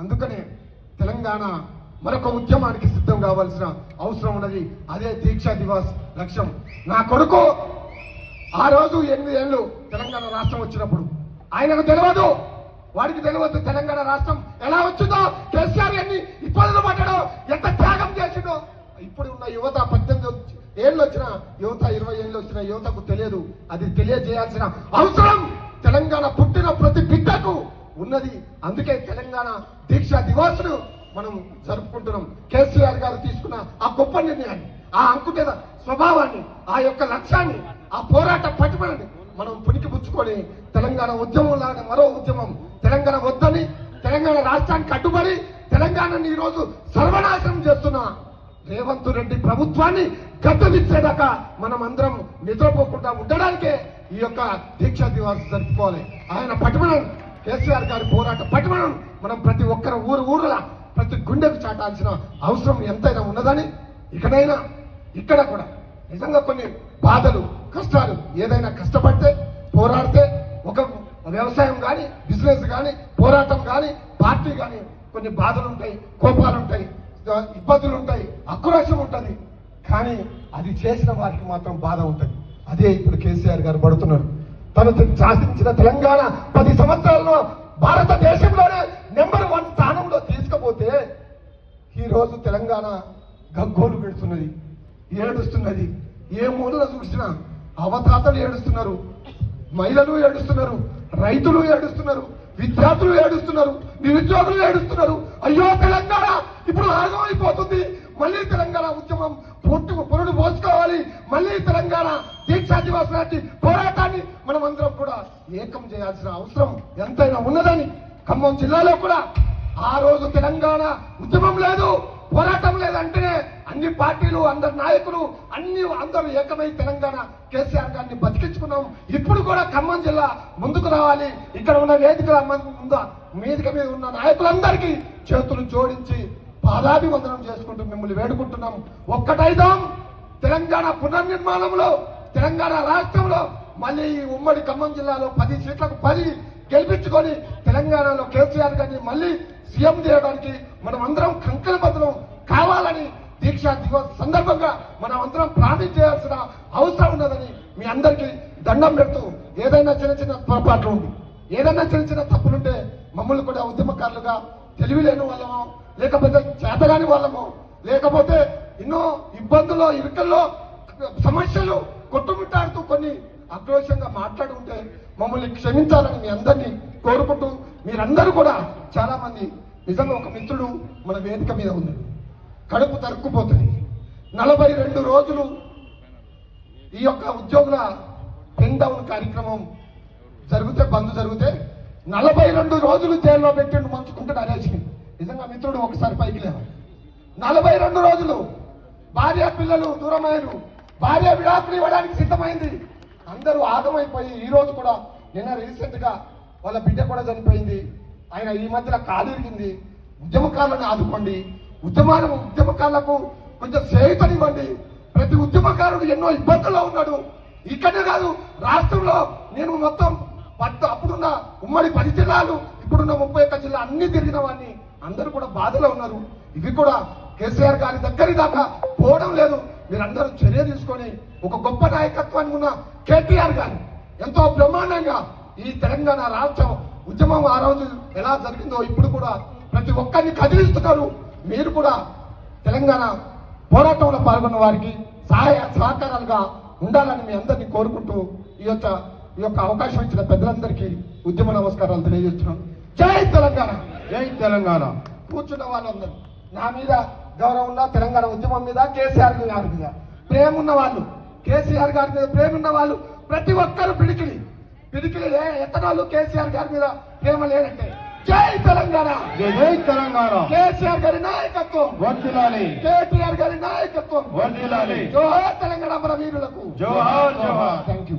అందుకనే తెలంగాణ మరొక ఉద్యమానికి సిద్ధం కావాల్సిన అవసరం ఉన్నది. అదే దీక్షా దివాస్ లక్ష్యం. నా కొడుకు ఆ రోజు ఎనిమిది ఏళ్ళు తెలంగాణ రాష్ట్రం వచ్చినప్పుడు ఆయనకు తెలియదు వాడికి తెలియదు తెలంగాణ రాష్ట్రం ఎలా వచ్చిందో. కేసీఆర్ ఎన్ని ఇబ్బందులు పడ్డాడో ఎంత త్యాగం చేసిండో. ఇప్పుడు ఉన్న యువత పద్దెనిమిది ఏళ్ళు వచ్చిన యువత ఇరవై ఏళ్ళు వచ్చిన యువతకు తెలియదు. అది తెలియజేయాల్సిన అవసరం. తెలంగాణ పుట్టిన ఉన్నది. అందుకే తెలంగాణ దీక్ష దివాసును మనం జరుపుకుంటున్నాం. కేసీఆర్ గారు తీసుకున్న ఆ గొప్ప నిర్ణయాన్ని ఆ అంకుట స్వభావాన్ని ఆ యొక్క లక్ష్యాన్ని ఆ పోరాట పట్టుబడిని మనం పునికి పుచ్చుకొని తెలంగాణ ఉద్యమం లాగా మరో ఉద్యమం తెలంగాణ వద్దని తెలంగాణ రాష్ట్రానికి అడ్డుపడి తెలంగాణని ఈరోజు సర్వనాశనం చేస్తున్న రేవంత్ రెడ్డి ప్రభుత్వాన్ని గద్దలిచ్చేదాకా మనం అందరం నిద్రపోకుండా ఉండడానికే ఈ యొక్క దీక్షా దివాస్ జరుపుకోవాలి. ఆయన పట్టుబడి కేసీఆర్ గారి పోరాట పటిమను మనం ప్రతి ఒక్కరు ఊరు ఊరులా ప్రతి గుండెకు చాటాల్సిన అవసరం ఎంతైనా ఉన్నదని ఇకనైనా ఇక్కడ కూడా నిజంగా కొన్ని బాధలు కష్టాలు ఏదైనా కష్టపడితే పోరాడితే ఒక వ్యవసాయం కానీ బిజినెస్ కానీ పోరాటం కానీ పార్టీ కానీ కొన్ని బాధలు ఉంటాయి కోపాలు ఉంటాయి ఇబ్బందులు ఉంటాయి అక్రోషం ఉంటుంది కానీ అది చేసిన వారికి మాత్రం బాధ ఉంటుంది. అదే ఇప్పుడు కేసీఆర్ గారు పడుతున్నారు. తను శాసించిన తెలంగాణ పది సంవత్సరాల్లో భారతదేశంలోనే నెంబర్ వన్ స్థానంలో తీసుకపోతే ఈ రోజు తెలంగాణ గగ్గోలు పెడుతున్నది ఏడుస్తున్నది. ఏ మూలలో చూసినా అవతాతలు ఏడుస్తున్నారు మహిళలు ఏడుస్తున్నారు రైతులు ఏడుస్తున్నారు విద్యార్థులు ఏడుస్తున్నారు నిరుద్యోగులు ఏడుస్తున్నారు. అయ్యో తెలంగాణ ఇప్పుడు ఆగమైపోతుంది. మళ్ళీ తెలంగాణ ఉద్యమం పొట్టు పొరుడు పోసుకోవాలి. మళ్ళీ తెలంగాణ దీక్షాదివాస లాంటి పోరాటాన్ని మనం అందరం కూడా ఏకం చేయాల్సిన అవసరం ఎంతైనా ఉన్నదని ఖమ్మం జిల్లాలో కూడా ఆ రోజు తెలంగాణ ఉద్యమం లేదు పోరాటం లేదంటేనే అన్ని పార్టీలు అందరి నాయకులు అన్ని అందరూ ఏకమై తెలంగాణ కేసీఆర్ గారిని బతికించుకున్నాం. ఇప్పుడు కూడా ఖమ్మం జిల్లా ముందుకు రావాలి. ఇక్కడ ఉన్న వేదికల ముందు వేదిక మీద ఉన్న నాయకులందరికీ చేతులు జోడించి పాదాభివందనం చేసుకుంటూ మిమ్మల్ని వేడుకుంటున్నాం. ఒక్కటైదాం. తెలంగాణ పునర్నిర్మాణంలో తెలంగాణ రాష్ట్రంలో మళ్ళీ ఈ ఉమ్మడి ఖమ్మం జిల్లాలో పది సీట్లకు పది గెలిపించుకొని తెలంగాణలో కేసీఆర్ గారిని మళ్ళీ సీఎం చేయడానికి మనం అందరం కంకణబద్ధం కావాలని దీక్షా దివస్ సందర్భంగా మనం అందరం ప్రార్థన చేయాల్సిన అవసరం ఉన్నదని మీ అందరికీ దండం పెడుతూ ఏదైనా చిన్న చిన్న పొరపాట్లు ఉంది ఏదైనా చిన్న చిన్న తప్పులుంటే మమ్మల్ని కూడా ఉద్యమకారులుగా తెలివి లేని వాళ్ళమో లేకపోతే చేతగాని వాళ్ళమో. లేకపోతే ఎన్నో ఇబ్బందుల్లో ఇరుకల్లో సమస్యలు కొట్టుమిట్టాడుతూ కొన్ని ఆక్రోషంగా మాట్లాడుకుంటే మమ్మల్ని క్షమించాలని మీ అందరినీ కోరుకుంటూ మీరందరూ కూడా చాలా మంది నిజంగా ఒక మిత్రుడు మన వేదిక మీద ఉన్నాడు. కడుపు తరుక్కుపోతుంది. నలభై రెండు రోజులు ఈ యొక్క ఉద్యోగుల పెన్ డౌన్ కార్యక్రమం జరిగితే బంద్ జరిగితే నలభై రెండు రోజులు జైల్లో పెట్టిండు మంచుకుంటాడు అనేసి నిజంగా మిత్రుడు ఒకసారి పైకి లేవు నలభై రెండు రోజులు భార్య పిల్లలు దూరమయ్యారు. భార్య విడాకులు ఇవ్వడానికి సిద్ధమైంది. అందరూ ఆగమైపోయి ఈ రోజు కూడా నిన్న రీసెంట్గా వాళ్ళ బిడ్డ కూడా చనిపోయింది. ఆయన ఈ మధ్యన కాలిరిగింది. ఉద్యమకారులను ఆదుకోండి. ఉద్యమాల ఉద్యమకారులకు కొంచెం చేయుతనివ్వండి. ప్రతి ఉద్యమకారుడు ఎన్నో ఇబ్బందుల్లో ఉన్నాడు. ఇక్కడే కాదు రాష్ట్రంలో నేను మొత్తం పట్టు అప్పుడున్న ఉమ్మడి పది జిల్లాలు ఇప్పుడున్న ముప్పై ఒక్క జిల్లా అన్ని తిరిగిన వాడిని అందరూ కూడా బాధలో ఉన్నారు. ఇవి కూడా కేసీఆర్ గారి దగ్గరి దాకా పోవడం లేదు. మీరందరూ చర్య తీసుకొని ఒక గొప్ప నాయకత్వాన్ని ఉన్న కేటీఆర్ గారు ఎంతో బ్రహ్మాండంగా ఈ తెలంగాణ రాష్ట్రం ఉద్యమం ఆ రోజు ఎలా జరిగిందో ఇప్పుడు కూడా ప్రతి ఒక్కరిని కదిలిస్తున్నారు. మీరు కూడా తెలంగాణ పోరాటంలో పాల్గొన్న వారికి సహాయ సహకారాలుగా ఉండాలని మీ అందరినీ కోరుకుంటూ ఈ యొక్క ఈ యొక్క అవకాశం ఇచ్చిన పెద్దలందరికీ ఉద్యమ నమస్కారాలు తెలియజేస్తున్నాం. జై తెలంగాణ! జై తెలంగాణ. కూర్చున్న వాళ్ళందరూ. నా మీద గౌరవం ఉన్న తెలంగాణ ఉద్యమం మీద కేసీఆర్ గారి మీద. ప్రేమ ఉన్న వాళ్ళు. కేసీఆర్ గారి మీద ప్రేమ ఉన్న వాళ్ళు. ప్రతి ఒక్కరు పిడికిలి. పిడికిలి ఎత్తనాలు కేసీఆర్ గారి మీద ప్రేమ లేదంటే. జై తెలంగాణ. జై జై తెలంగాణ. కేసీఆర్ గారి నాయకత్వం. వర్ధిల్లాలి. కేటీఆర్ గారి నాయకత్వం. వర్ధిల్లాలి. జోహార్ తెలంగాణ మన వీరులకు జోహార్ జోహార్. Thank you